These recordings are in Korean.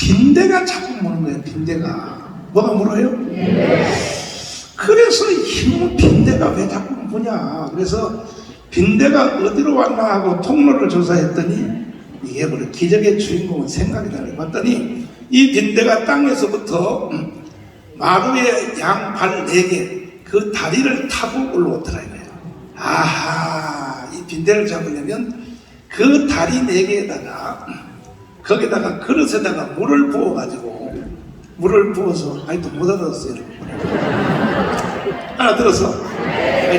빈대가 자꾸 무는 거예요, 빈대가. 뭐가 물어요? 그래서 이놈의 빈대가 왜 자꾸 무냐. 그래서 빈대가 어디로 왔나 하고 통로를 조사했더니 이게 뭐래 기적의 주인공은 생각이 나네 봤더니 이 빈대가 땅에서부터 마루의 양발네개그 다리를 타고 올라오더라 이거예요. 아하 이 빈대를 잡으려면 그 다리 네 개에다가 거기다가 그릇에다가 물을 부어 가지고 물을 부어서 아이도 못 알아들었어요. 들어서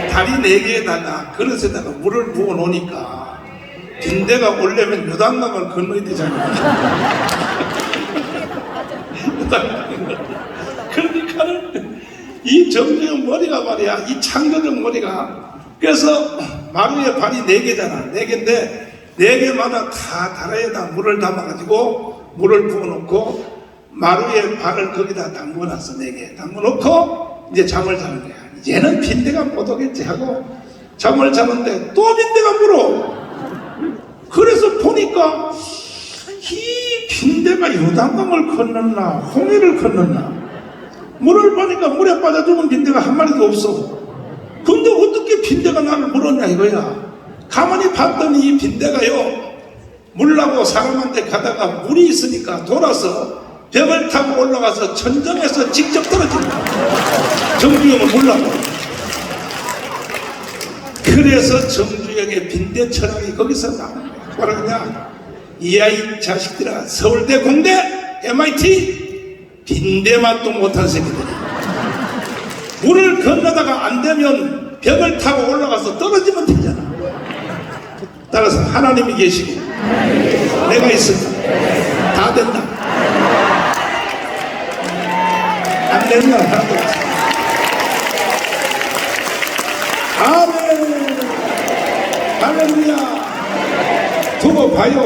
다리 네 개에다가 그릇에다가 물을 부어 놓으니까 빈대가 오려면 요단강을 건너야 되잖아요. 그러니까는 이 정주영 머리가 말이야 이 창조적 머리가 그래서 마루에 발이 네 개잖아 네 개인데 네 개마다 다 다라에다 물을 담아가지고 물을 부어놓고 마루에 발을 거기다 담궈놨어 네 개. 담궈놓고 이제 잠을 자는 거야. 이제는 빈대가 못 오겠지 하고 잠을 자는데 또 빈대가 물어. 그래서 보니까 이 빈대가 요단강을 건넜나 홍해를 건넜나. 물을 보니까 물에 빠져 죽은 빈대가 한 마리도 없어. 근데 어떻게 빈대가 나를 물었냐 이거야 가만히 봤더니 이 빈대가요 물라고 사람한테 가다가 물이 있으니까 돌아서 벽을 타고 올라가서 천정에서 직접 떨어진다 정주영을 물라고 그래서 정주영의 빈대 철학이 거기서 나온 거야 뭐라 그러냐? 이 아이 자식들아 서울대 공대 MIT 빈대 맛도 못한 새끼들이. 물을 건너다가 안 되면 벽을 타고 올라가서 떨어지면 되잖아 따라서 하나님이 계시고 내가 있으면 다. 된다. 안 없어 아멘. 할렐루야. 두고 봐요